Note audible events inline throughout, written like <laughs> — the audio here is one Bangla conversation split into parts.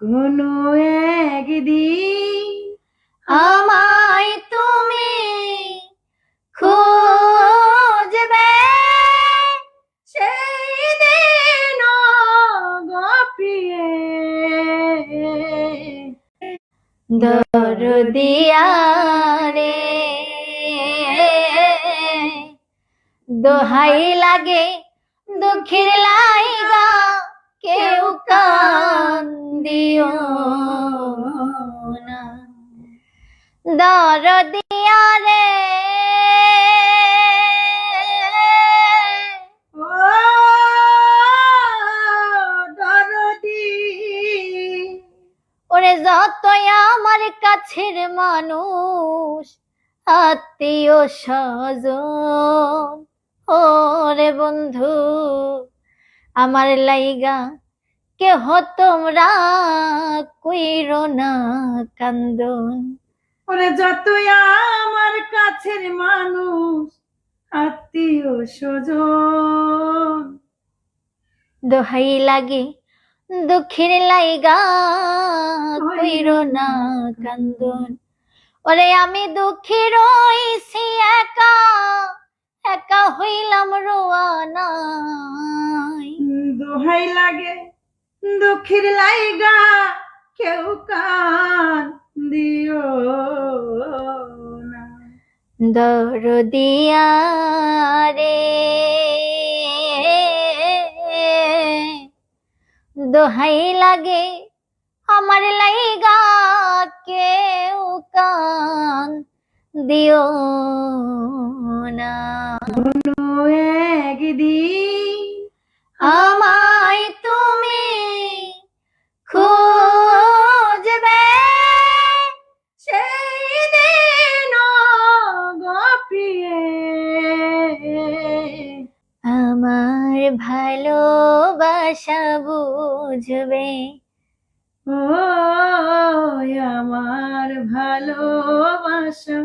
কোনো একদিন আমায় তুমি খুঁজবে। সেই দিন গপিয়ে দরদিয়া রে দোহাই লাগে, দুঃখের লাইগা কেউ কান দিও না রে। ওরে যতই আমার কাছের মানুষ আত্মীয় স্বজন ওরে বন্ধু আমার লাইগা কেহ তোমরা কইরো না কান্দন? ওরে যতই আমার কাছের মানুষ আত্মীয় স্বজন। দোহাই লাগে দুঃখের লাইগা কইরো না কান্দন। ওরে আমি দুঃখী রইছি একা একা হইলাম রোয়ানাই দোহাই লাগে দুঃখের লাইগা কেউ কান দিও না। দরদিয়া রে দোহাই লাগে আমার লাইগা কেউ কান দিও না। একদিন আমায় ভালোবাসা বুঝবে। ও আমার ভালোবাসা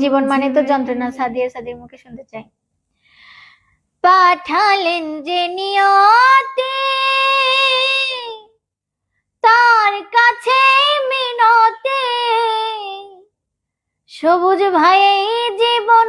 জীবন মানে তো যন্ত্রণা সাদিয়া সাদির মুখে শুনতে চাই। পাঠালেন যে নিয়তি তার কাছে মিনতি। সবুজ ভাই জীবন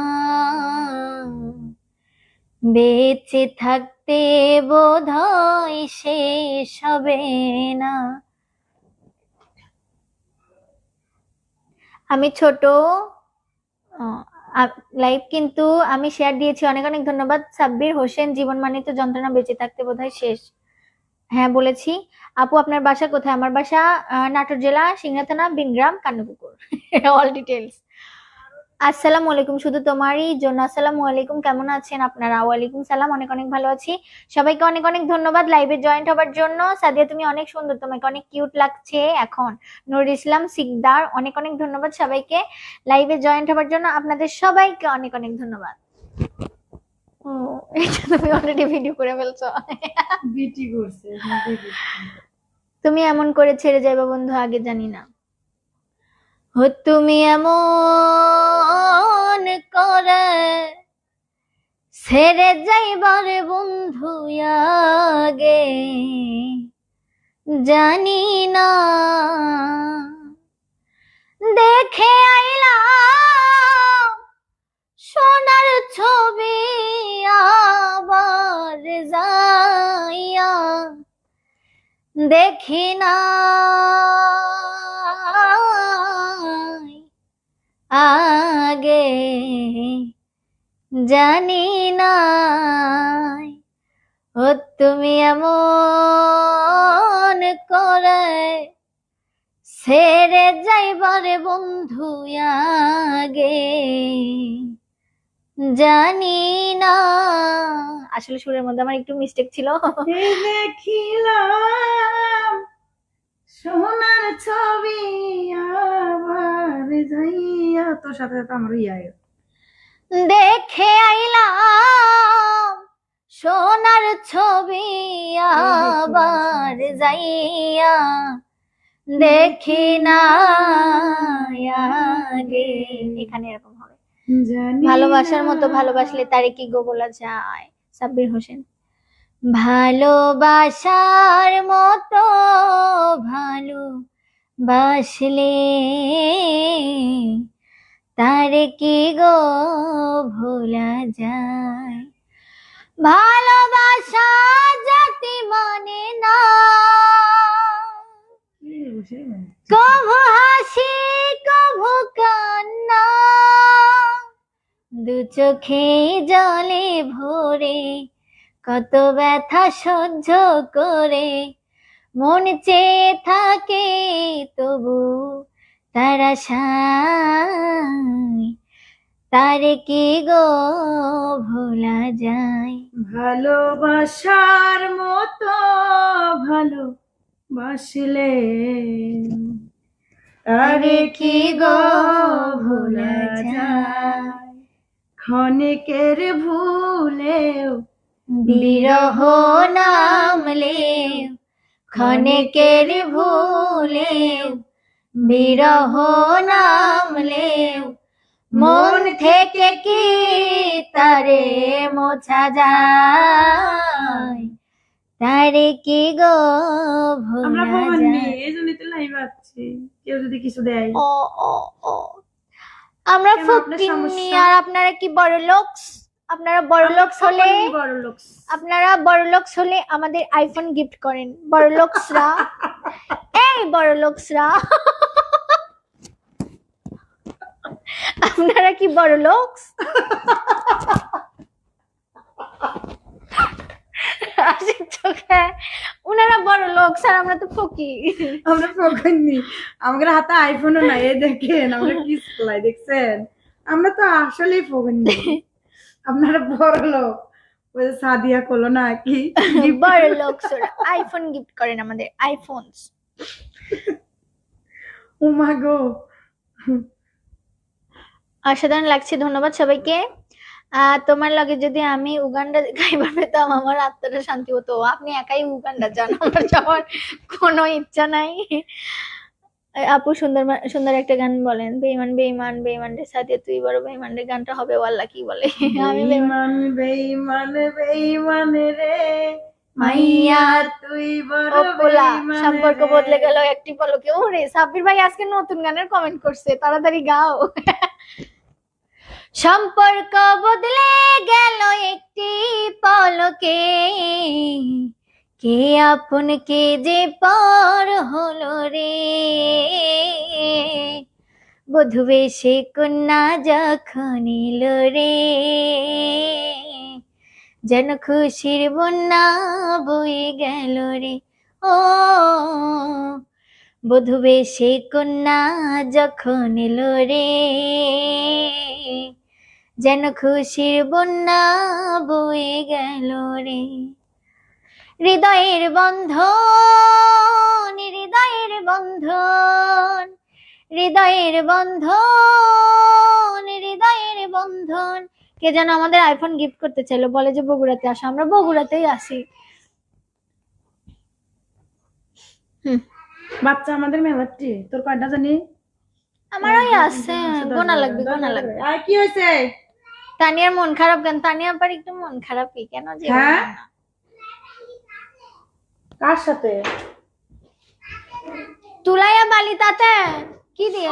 বেঁচে থাকতে বোধ হয় শেষ হবে না। আমি ছোট লাইভ কিন্তু আমি শেয়ার দিয়েছি। অনেক অনেক ধন্যবাদ। সাব্বির হোসেন, জীবন মানে তো যন্ত্রণা বেঁচে থাকতে বোধহয় শেষ। হ্যাঁ বলেছি। আপু, আপনার বাসা কোথায়? আমার বাসা নাটোর জেলা সিংড়া থানা, বিনগ্রাম, কান্নপুকুর। অল ডিটেলস আসসালামু আলাইকুম। শুধু তোমারই জন্য আসসালামু আলাইকুম। কেমন আছেন আপনারা? ওয়ালাইকুম সালাম। অনেক অনেক ভালো আছি। সবাইকে অনেক অনেক ধন্যবাদ লাইভে জয়েন্ট হবার জন্য। সাদিয়া তুমি অনেক সুন্দর। তোমাকে অনেক কিউট লাগছে এখন। নুর ইসলাম সিকদার অনেক অনেক ধন্যবাদ সবাইকে লাইভে জয়েন্ট হবার জন্য। আপনাদের সবাইকে অনেক অনেক ধন্যবাদ। তুমি অলরেডি ভিডিও করে ফেলছো। বিটি করছে তুমি এমন করে ছেড়ে যাবে বন্ধু আগে জানি না। হো, তুমি এমন করে ছেড়ে যাইবার বন্ধু আগে জানি না। দেখে আইলাম সোনার ছবি আবার যাইয়া দেখি না। আগে জানি না ও তুমি এমন করে সেরে যাইবারে বন্ধু আগে জানি না। আসলে সুরের মধ্যে আমার একটু মিস্টেক ছিল। দেখিলাম সোনার ছবি আবার যাইয়া। তোর সাথে সাথে আমার ইয়া দেখে আইলাম সোনার ছবি আবার যাইয়া। দেখি না এখানে এরকম হবে। ভালোবাসার মতো ভালোবাসলে তারে কি গোবলা যায়? সাব্বির হোসেন। ভালোবাসার মতো ভালো বাসলে তার কি গো ভোলা যায় ভালোবাসা জাতি মানে না? কভু হাসি, কভু কান্না, দু চোখে জলে ভরে কত ব্যথা সহ্য করে, মন চেয়ে থাকে তবু তারা তারে কি গো ভোলা যায়? ভালোবাসার মতো ভালো বাসলে আরে কি গো ভোলা যায়? ক্ষণিকের ভুলেও বিরহ নামলে ক্ষণিকের ভুলে বিরহ নামলে মন থেকে কি তারে মোছা যায়? তারে কি গো আমরা এই জন্যই তো লাইভ আসছি কেউ যদি কিছু দেয়। ও ও ও। আমরা আপনার আর আপনারা কি বড় লোকস আপনারা বড় লোকস হলে বড়লোক। আপনারা বড় লোকস হলে আমাদের আইফোন গিফট করেন। বড় লোকসরা <laughs> এই বড় লোকসরা আপনারা কি বড় লোকস চোখে। উনারা বড় লোক স্যার আমরা তো ফকির। আমরা ভবানী আমাদের হাতে আইফোনও নাই এই দেখেন আমরা কি চালাই দেখছেন? আমরা তো আসলেই ভবানী <laughs> আপনারা বড় লোক। ওই সাদিয়া করল না কি? <laughs> বড় লোক আইফোন গিফট করেন আমাদের আইফোনস ও মা গো। অসাধারণ লাগছে ধন্যবাদ সবাইকে। আহ, তোমার লগে যদি আমি উগান্ডা খাইবার পেতাম আমার আত্মাটা শান্তি হতো। আপনি একাই উগান্ডা যান আমার যাওয়ার কোনো ইচ্ছা নাই। আপু সুন্দর সুন্দর একটা গান বলেন। বেইমান বেইমান বেইমান রে সাথে তুই বড় বেইমান রে গানটা হবে ওয়াল্লা কি বলে? আমি বেইমান বেইমান বেইমান রে। মাইয়া তুই বড় বেইমান সম্পর্ক বদলে গেল একটি পলকে। ওরে সাব্বির ভাই আজকে নতুন গানের কমেন্ট করছে তাড়াতাড়ি গাও। সম্পর্ক বদলে গেল একটি পলকে। কে আপন কে যে পর হলো রে? বধু বেশে কন্যা যখন রে? যেন খুশির বন্যা বয়ে গেল রে। ও, বধু বেশে কন্যা যখন এলো রে? যেন খুশির বন্যা বয়ে গেল রে। হৃদয়ের বন্ধন হৃদয়ের বন্ধন হৃদয়ের বন্ধন হৃদয়ের বন্ধন। কে যেন আমাদের আইফোন গিফট করতে চাইলো বলে যে বগুড়াতে আসো আমরা বগুড়াতেই আসি বাচ্চা আমাদের মেলাচ্ছি তোর কয়টা জানি? আমার ওই আছে গোনা লাগবে গোনা লাগবে। আর কি হয়েছে তানিয়ার মন খারাপ কেন? তানিয়া আবার একটু মন খারাপই কেন যে হ্যাঁ? কার সাথে? তুলাইয়া বালি তাতে? কি দিয়ে?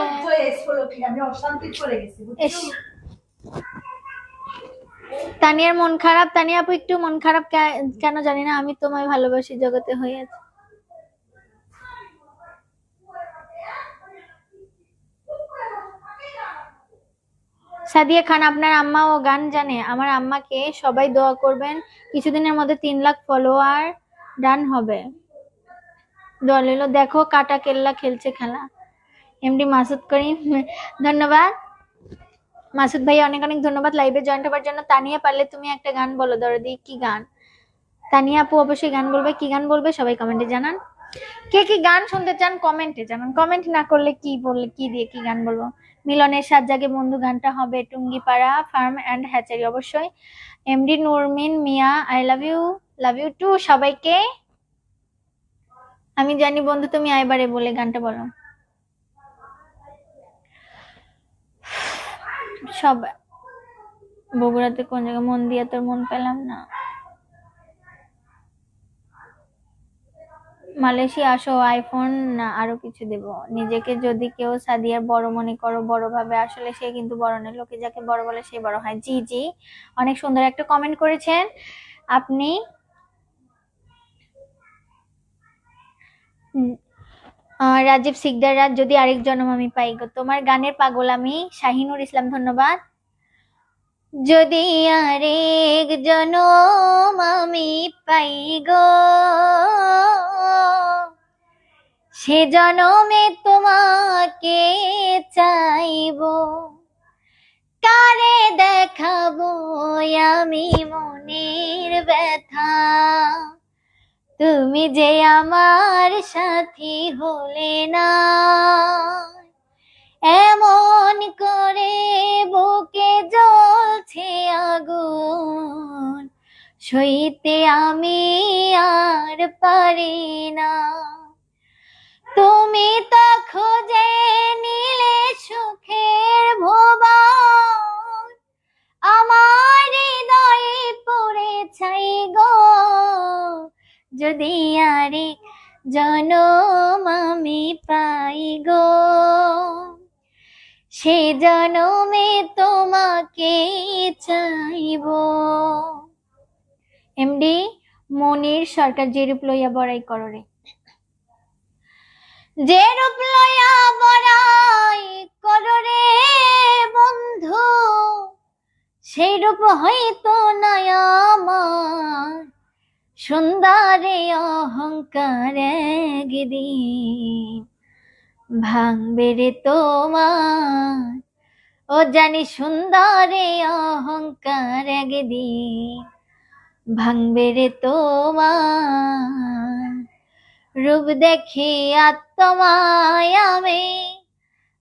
আমি অশান্তি করে গেছি তানিয়ার মন খারাপ? তানিয়া আপু একটু মন খারাপ কেন জানি না আমি তোমায় ভালোবাসি জগতে হয়েছে সাদিয়া খান আপনার আম্মা ও গান জানে। আমার আম্মাকে সবাই দোয়া করবেন। কিছুদিনের মধ্যে তিন লাখ ফলোয়ার ডান হবে। দল লইলো দেখো কাটা কেল্লা খেলছে খেলা। এমডি মাসুদ করিম, ধন্যবাদ। মাসুদ ভাই, অনেক অনেক ধন্যবাদ লাইভে জয়েন্ট হবার জন্য। তানিয়া, পারলে তুমি একটা গান বলো, দরদি, কি গান? তানিয়া আপু অবশ্যই গান বলবে, কি গান বলবে সবাই কমেন্টে জানান। কে কি গান শুনতে চান কমেন্টে জানান। কমেন্ট না করলে কি বললে, কি দিয়ে কি গান বলব? মিলনের সাত জাগে বন্ধু গানটা হবে টুঙ্গিপাড়া, ফার্ম অ্যান্ড হ্যাচারি। অবশ্যই MD Nurmin, Mia I love you love you too সবাইকে। আমি জানি বন্ধু, তুমি আইবারে বলে গানটা বলো। সব বগুড়াতে কোন জায়গায় মন দিয়ে তোর মন পেলাম না। মালয়েশিয়া আসো আইফোন না আরও কিছু দেব। নিজেকে যদি কেউ সাদিয়ার বড় মনে করো বড় ভাবে আসলে সে কিন্তু বড় নয়। লোকে যাকে বড় বলে, সে বড় হয়। জি জি। অনেক সুন্দর একটা কমেন্ট করেছেন। আপনি উম, আহ, রাজীব সিকদার রাজ, যদি আরেক জন্ম আমি পাই গো। তোমার গানের পাগল আমি, শাহিনুর ইসলাম, ধন্যবাদ। যদি আরেক জনম আমি পাই গো, সে জনমে তোমাকে চাইব। কারে দেখাবো আমি মনের ব্যথা? তুমি যে আমার সাথী হলে না, এমন করে বুকে জ্বলছে আগুন, সইতে আমি আর পারি না। তুমি তো খুঁজে নিলে সুখের ভুবন, আমার হৃদয়ে পড়ে ছাই গো। যদি আরেক জনম আমি পাই গো, সে জনমে তোমাকে চাইব। এমডি মনির সরকার যেরূপ লইয়া বড়াই করো রে। যেরূপ লইয়া বড়াই করো রে বন্ধু, সেই রূপ হয়তো নয় আমার। সুন্দরে অহংকার একদিন ভাঙবে রে তোমার। ও জানি সুন্দরে অহংকার একদিন ভাঙবে রে তোমার। রূপ দেখি আত্মায় আমি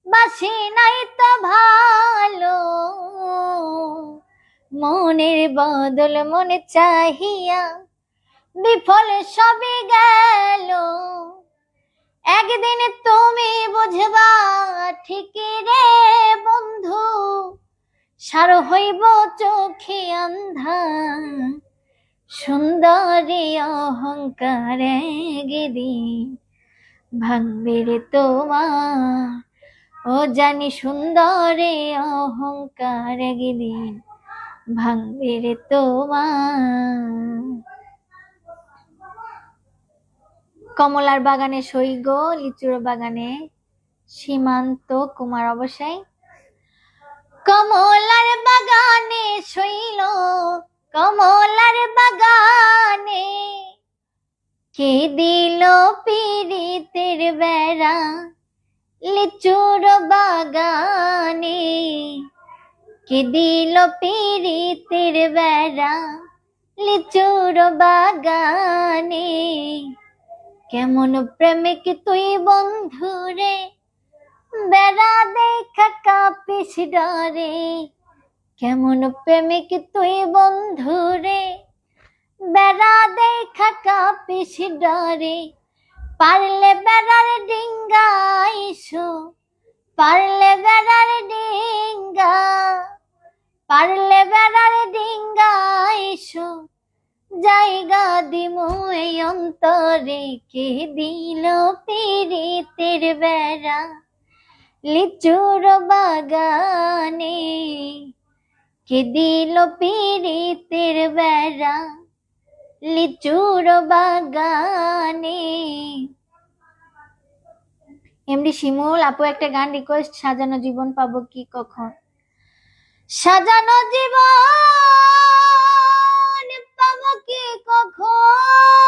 বাসি নাই তো ভালো। মনের বদল মনে চাহিয়া বিফল সবে গেল। একদিন তুমি বুঝবা ঠিকই রে বন্ধু, সার হইব চোখে আন্ধা সুন্দরী অহংকার গিরি। ভাঙবে রে তোমার, ও জানি সুন্দরে অহংকার গিরি। ভাঙবে রে তোমার কমলার বাগানে সৈগ লিচুর বাগানে সীমান্ত কুমার অবসাই কমলার বাগানে শৈল কমলার বাগানে কে দিল পীড়িতের বেড়া? লিচুর বাগানে কে দিল পীড়িতের বেড়া? লিচুর বাগানে কেমন প্রেমিক তুই বন্ধু রে? বেড়া দেখা কাপিস ডরে। কেমন প্রেমিক তুই বন্ধু রে? বেড়া দেখা কাপিস ডরে। পারলে বেড়ার ডিঙ্গাইছো পারলে বেড়ার ডিঙ্গা এই অন্তরে কে দিল পীড়িতের বেড়া? লিচুর বাগানে কে দিল পীড়িতের বেড়া? লিচুর বাগানে এমডি শিমুল, আপু একটা গান রিকোয়েস্ট সাজানো জীবন পাবো কি কখন? সাজানো জীবন পাবো কি কখন?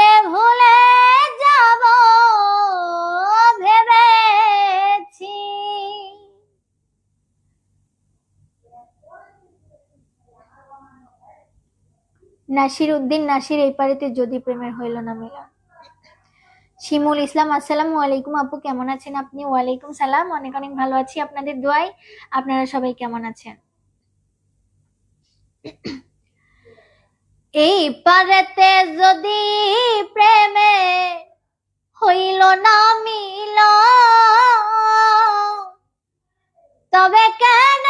নাসির উদ্দিন নাসির এই পারিতে যদি প্রেমের হইল না মিলন। শিমুল ইসলাম, আসসালামু আলাইকুম আপু, কেমন আছেন আপনি? ওয়ালাইকুম সালাম, অনেক অনেক ভালো আছি আপনাদের দোয়ায়। আপনারা সবাই কেমন আছেন? এই পারেতে যদি প্রেমে হইল না মিল তবে কেন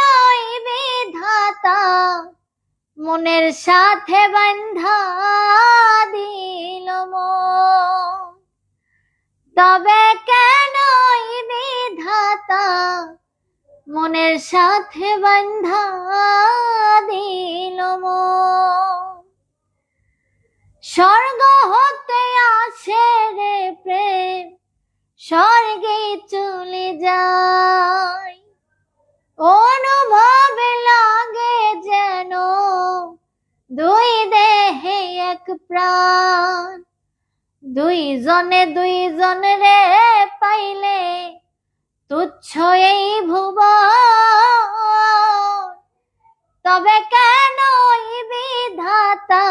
বিধাতা মনের সাথে বান্ধা দিল তবে কেন বিধাতা মনের সাথে বান্ধা দিল স্বর্গ হতে আসে রে প্রেম, স্বর্গে চলে যায়। অনুভব লাগে যেন দুই দেহে এক প্রাণ। দুইজনে দুইজন রে পাইলে তুচ্ছ এই ভুব তবে কেন বিধাতা